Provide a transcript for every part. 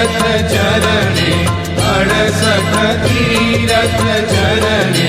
तीरथ चरणे अभी तीरथ चरणे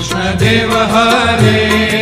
कृष्णदेव हरे